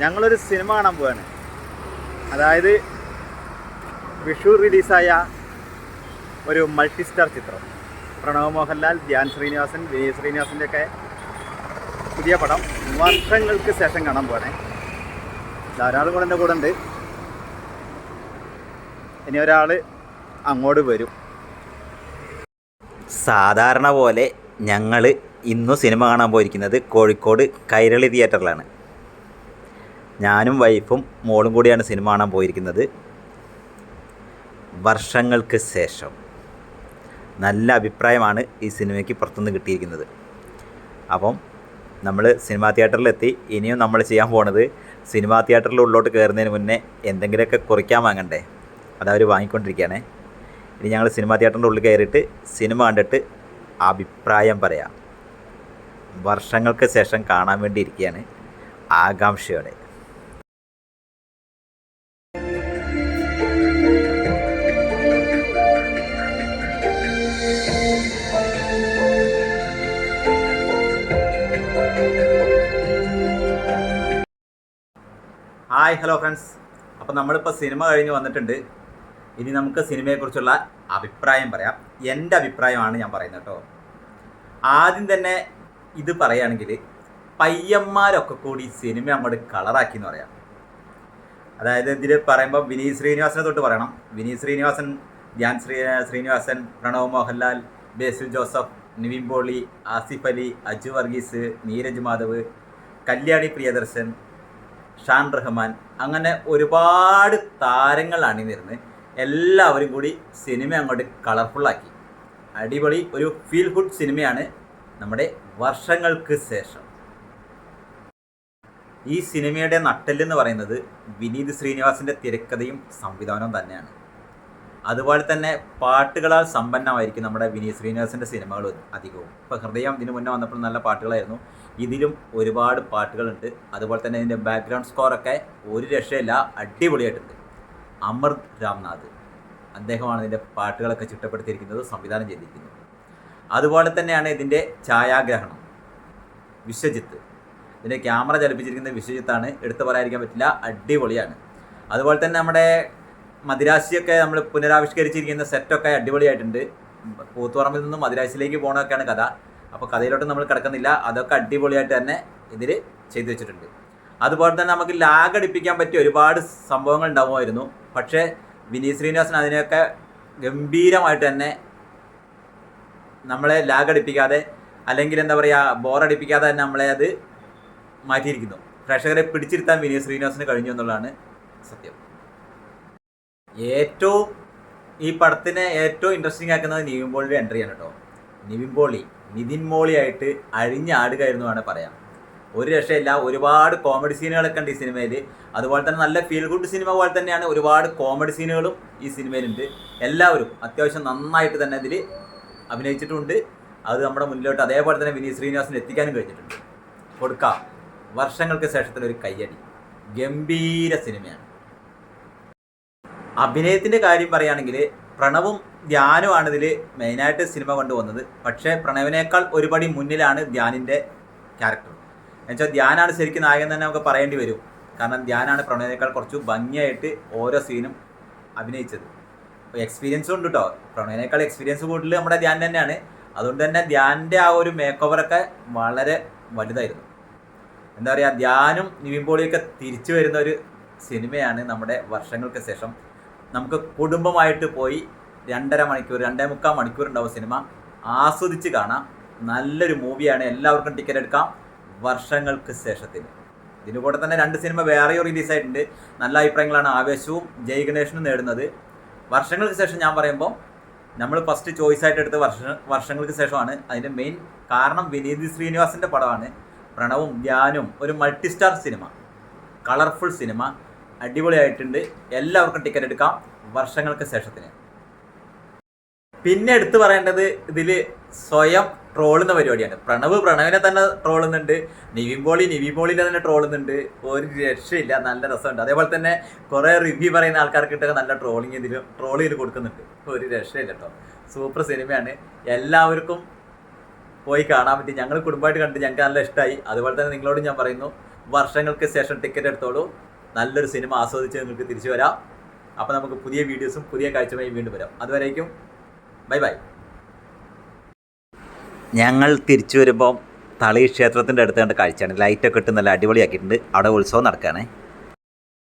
ഞങ്ങളൊരു സിനിമ കാണാൻ പോവാണ്. അതായത് വിഷു റിലീസായ ഒരു മൾട്ടി സ്റ്റാർ ചിത്രം. പ്രണവ് മോഹൻലാൽ ധ്യാൻ ശ്രീനിവാസൻ വിനീത് ശ്രീനിവാസന്റെ ഒക്കെ പുതിയ പടം. വർഷങ്ങൾക്ക് ശേഷം കാണാൻ പോവാണേ. ധാരാളം കൂടെ എന്റെ കൂടെ ഉണ്ട്. ഇനി ഒരാൾ അങ്ങോട്ട് വരും. സാധാരണ പോലെ ഞങ്ങൾ ഇന്നും സിനിമ കാണാൻ പോയിരിക്കുന്നത് കോഴിക്കോട് കൈരളി തിയേറ്ററിലാണ്. ഞാനും വൈഫും മോളും കൂടിയാണ് സിനിമ കാണാൻ പോയിരിക്കുന്നത്. വർഷങ്ങൾക്ക് ശേഷം. നല്ല അഭിപ്രായമാണ് ഈ സിനിമയ്ക്ക് പുറത്തുനിന്ന് കിട്ടിയിരിക്കുന്നത്. അപ്പം നമ്മൾ സിനിമാ തിയേറ്ററിലെത്തി ഇനിയും നമ്മൾ ചെയ്യാൻ പോണത് സിനിമാ തിയേറ്ററിൽ ഉള്ളോട്ട് കയറുന്നതിന് മുന്നേ എന്തെങ്കിലുമൊക്കെ കുറിക്കാൻ വാങ്ങണ്ടേ? അതവർ വാങ്ങിക്കൊണ്ടിരിക്കുകയാണേ. ഇനി ഞങ്ങൾ സിനിമാ തിയേറ്ററിന്റെ ഉള്ളിൽ കയറിയിട്ട് സിനിമ കണ്ടിട്ട് അഭിപ്രായം പറയാം. വർഷങ്ങൾക്ക് ശേഷം കാണാൻ വേണ്ടി ഇരിക്കുകയാണ്. ആകാംക്ഷയോടെ. ഹായ് ഹലോ ഫ്രണ്ട്സ് അപ്പോൾ നമ്മളിപ്പോൾ സിനിമ കഴിഞ്ഞ് വന്നിട്ടുണ്ട്. ഇനി നമുക്ക് സിനിമയെക്കുറിച്ചുള്ള അഭിപ്രായം പറയാം. എന്റെ അഭിപ്രായമാണ് ഞാൻ പറയുന്നത് കേട്ടോ. ആദ്യം തന്നെ ഇത് പറയുകയാണെങ്കിൽ പയ്യന്മാരൊക്കെ കൂടി സിനിമ അങ്ങോട്ട് കളറാക്കി എന്ന് പറയാം. അതായത് ഇതിൽ പറയുമ്പോൾ വിനീത് ശ്രീനിവാസനെ തൊട്ട് പറയണം. വിനീത് ശ്രീനിവാസൻ ധ്യാൻ ശ്രീ ശ്രീനിവാസൻ പ്രണവ് മോഹൻലാൽ ബേസിൽ ജോസഫ് നിവിൻ പോളി ആസിഫ് അലി അജു വർഗീസ് നീരജ് മാധവ് കല്യാണി പ്രിയദർശൻ ഷാൻ റഹ്മാൻ. അങ്ങനെ ഒരുപാട് താരങ്ങൾ അണിനിരുന്ന് എല്ലാവരും കൂടി സിനിമ അങ്ങോട്ട് കളർഫുള്ളാക്കി അടിപൊളി ഒരു ഫീൽ ഗുഡ് സിനിമയാണ് നമ്മുടെ വർഷങ്ങൾക്ക് ശേഷം. ഈ സിനിമയുടെ നട്ടെല്ലെന്ന് പറയുന്നത് വിനീത് ശ്രീനിവാസിന്റെ തിരക്കഥയും സംവിധാനവും തന്നെയാണ്. അതുപോലെ തന്നെ പാട്ടുകളാൽ സമ്പന്നമായിരിക്കും നമ്മുടെ വിനീത് ശ്രീനിവാസിന്റെ സിനിമകൾ അധികവും. ഇപ്പോൾ ഹൃദയം ഇതിനു മുന്നേ വന്നപ്പോൾ നല്ല പാട്ടുകളായിരുന്നു. ഇതിലും ഒരുപാട് പാട്ടുകളുണ്ട്. അതുപോലെ തന്നെ ഇതിന്റെ ബാക്ക്ഗ്രൗണ്ട് സ്കോറൊക്കെ ഒരു രക്ഷയില്ല അടിപൊളിയായിട്ടുണ്ട്. അമർ രാംനാഥ്. അദ്ദേഹമാണ് ഇതിന്റെ പാട്ടുകളൊക്കെ ചിട്ടപ്പെടുത്തിയിരിക്കുന്നത് സംവിധാനം ചെയ്തിരിക്കുന്നത്. അതുപോലെ തന്നെയാണ് ഇതിന്റെ ഛായാഗ്രഹണം. വിശ്വജിത്ത്. ഇതിന്റെ ക്യാമറ ചലിപ്പിച്ചിരിക്കുന്ന വിശ്വജിത്താണ് എടുത്തു പറയാതിരിക്കാൻ പറ്റില്ല അടിപൊളിയാണ്. അതുപോലെ തന്നെ നമ്മുടെ മദിരാശിയൊക്കെ നമ്മൾ പുനരാവിഷ്കരിച്ചിരിക്കുന്ന സെറ്റൊക്കെ അടിപൊളിയായിട്ടുണ്ട്. കൂത്തുപറമ്പിൽ നിന്നും മദിരാശിയിലേക്ക് പോകണമൊക്കെയാണ് കഥ. അപ്പോൾ കഥയിലോട്ട് നമ്മൾ കിടക്കുന്നില്ല. അതൊക്കെ അടിപൊളിയായിട്ട് തന്നെ ഇതിൽ ചെയ്തു വെച്ചിട്ടുണ്ട്. അതുപോലെ തന്നെ നമുക്ക് ലാഗ് അടിപ്പിക്കാൻ പറ്റിയ ഒരുപാട് സംഭവങ്ങൾ ഉണ്ടാവുമായിരുന്നു. പക്ഷേ വിനീത് ശ്രീനിവാസൻ അതിനെയൊക്കെ ഗംഭീരമായിട്ട് തന്നെ നമ്മളെ ലാഗ് അടിപ്പിക്കാതെ അല്ലെങ്കിൽ എന്താ പറയുക ബോറടിപ്പിക്കാതെ തന്നെ നമ്മളെ അത് മാറ്റിയിരിക്കുന്നു. പ്രേക്ഷകരെ പിടിച്ചിരുത്താൻ വിനീത് ശ്രീനിവാസന് കഴിഞ്ഞു എന്നുള്ളതാണ് സത്യം. ഏറ്റവും ഈ പടത്തിനെ ഏറ്റവും ഇൻട്രസ്റ്റിംഗ് ആക്കുന്നത് നിവിൻ പോളിയുടെ ആണ് കേട്ടോ നിവിൻ പോളി നിതിൻ മോളി ആയിട്ട് അഴിഞ്ഞാടുകയായിരുന്നു വേണേൽ പറയാം. ഒരു രക്ഷയില്ല ഒരുപാട് കോമഡി സീനുകളൊക്കെ ഉണ്ട് ഈ സിനിമയിൽ അതുപോലെ തന്നെ നല്ല ഫീൽ ഗുഡ് സിനിമ പോലെ തന്നെയാണ് ഒരുപാട് കോമഡി സീനുകളും ഈ സിനിമയിലുണ്ട് എല്ലാവരും അത്യാവശ്യം നന്നായിട്ട് തന്നെ ഇതിൽ അഭിനയിച്ചിട്ടുണ്ട്. അത് നമ്മുടെ മുന്നിലോട്ട് അതേപോലെ തന്നെ വിനീത് ശ്രീനിവാസിന് എത്തിക്കാനും കഴിഞ്ഞിട്ടുണ്ട്. കൊടുക്കാം. വർഷങ്ങൾക്ക് ശേഷത്തിൽ ഒരു കയ്യടി. ഗംഭീര സിനിമയാണ് അഭിനയത്തിന്റെ കാര്യം പറയുകയാണെങ്കിൽ പ്രണവും ധ്യാനുമാണ് ഇതിൽ മെയിനായിട്ട് സിനിമ കൊണ്ടുവന്നത് പക്ഷേ പ്രണവിനേക്കാൾ ഒരുപടി മുന്നിലാണ് ധ്യാനിന്റെ ക്യാരക്ടർ എന്നുവെച്ചാൽ ധ്യാനാണ് ശരിക്കും നായകൻ തന്നെ നമുക്ക് പറയേണ്ടി വരും. കാരണം ധ്യാനാണ് പ്രണവിനേക്കാൾ കുറച്ച് ഭംഗിയായിട്ട് ഓരോ സീനും അഭിനയിച്ചത്. എക്സ്പീരിയൻസും ഉണ്ട് കേട്ടോ പ്രണവിനേക്കാൾ എക്സ്പീരിയൻസ് കൂടുതൽ നമ്മുടെ ധ്യാൻ തന്നെയാണ്. അതുകൊണ്ട് തന്നെ ധ്യാനിന്റെ ആ ഒരു മേക്ക് ഓവറൊക്കെ വളരെ വലുതായിരുന്നു. എന്താ പറയുക ധ്യാനും നിവിൻ പോളിയൊക്കെ തിരിച്ചു വരുന്ന ഒരു സിനിമയാണ് നമ്മുടെ വർഷങ്ങൾക്ക് ശേഷം നമുക്ക് കുടുംബമായിട്ട് പോയി രണ്ടര മണിക്കൂർ രണ്ടേ മുക്കാൽ മണിക്കൂർ ഉണ്ടാവും സിനിമ. ആസ്വദിച്ച് കാണാം. നല്ലൊരു മൂവിയാണ്. എല്ലാവർക്കും ടിക്കറ്റ് എടുക്കാം. വർഷങ്ങൾക്ക് ശേഷത്തിന്. ഇതിന് കൂടെ തന്നെ രണ്ട് സിനിമ വേറെയോ റിലീസായിട്ടുണ്ട് നല്ല അഭിപ്രായങ്ങളാണ് ആവേശവും ജയ് ഗണേഷനും നേടുന്നത്. വർഷങ്ങൾക്ക് ശേഷം ഞാൻ പറയുമ്പോൾ നമ്മൾ ഫസ്റ്റ് ചോയ്സ് ആയിട്ട് എടുത്ത വർഷ വർഷങ്ങൾക്ക് ശേഷമാണ് അതിന്റെ മെയിൻ കാരണം വിനീത് ശ്രീനിവാസിന്റെ പടമാണ്. പ്രണവും ധ്യാനും ഒരു multi star cinema colourful cinema അടിപൊളിയായിട്ടുണ്ട്. എല്ലാവർക്കും ടിക്കറ്റ് എടുക്കാം. വർഷങ്ങൾക്ക് ശേഷത്തിന്. പിന്നെ എടുത്തു പറയേണ്ടത് ഇതിൽ സ്വയം ട്രോളുന്ന പരിപാടിയാണ്. പ്രണവ് പ്രണവിനെ തന്നെ ട്രോളുന്നുണ്ട് നിവിൻ പോളി നിവിൻ പോളിനെ തന്നെ ട്രോളുന്നുണ്ട് ഒരു രക്ഷയില്ല. നല്ല രസമുണ്ട്. അതേപോലെ തന്നെ കുറേ റിവ്യൂ പറയുന്ന ആൾക്കാർക്കിട്ടൊക്കെ നല്ല ട്രോളിങ് ഇതിൽ ട്രോൾ ചെയ്ത് കൊടുക്കുന്നുണ്ട്. ഒരു രക്ഷയില്ല കേട്ടോ സൂപ്പർ സിനിമയാണ്. എല്ലാവർക്കും പോയി കാണാൻ പറ്റി. ഞങ്ങൾ കുടുംബമായിട്ട് കണ്ടിട്ട് ഞങ്ങൾക്ക് നല്ല ഇഷ്ടമായി അതുപോലെ തന്നെ നിങ്ങളോട് ഞാൻ പറയുന്നു. വർഷങ്ങൾക്ക് ശേഷം ടിക്കറ്റ് എടുത്തോളൂ. നല്ലൊരു സിനിമ ആസ്വദിച്ച് നിങ്ങൾക്ക് തിരിച്ചു വരാം. അപ്പോൾ നമുക്ക് പുതിയ വീഡിയോസും പുതിയ കാഴ്ചയുമായി വീണ്ടും വരാം. അതുവരേക്കും ബൈ ബൈ. ഞങ്ങൾ തിരിച്ചു വരുമ്പോൾ തളി ക്ഷേത്രത്തിന്റെ അടുത്ത് കണ്ട കാഴ്ചയാണ്. ലൈറ്റൊക്കെ ഇട്ട് നല്ല അടിപൊളിയാക്കിയിട്ടുണ്ട്. അവിടെ ഉത്സവം നടക്കുകയാണേ.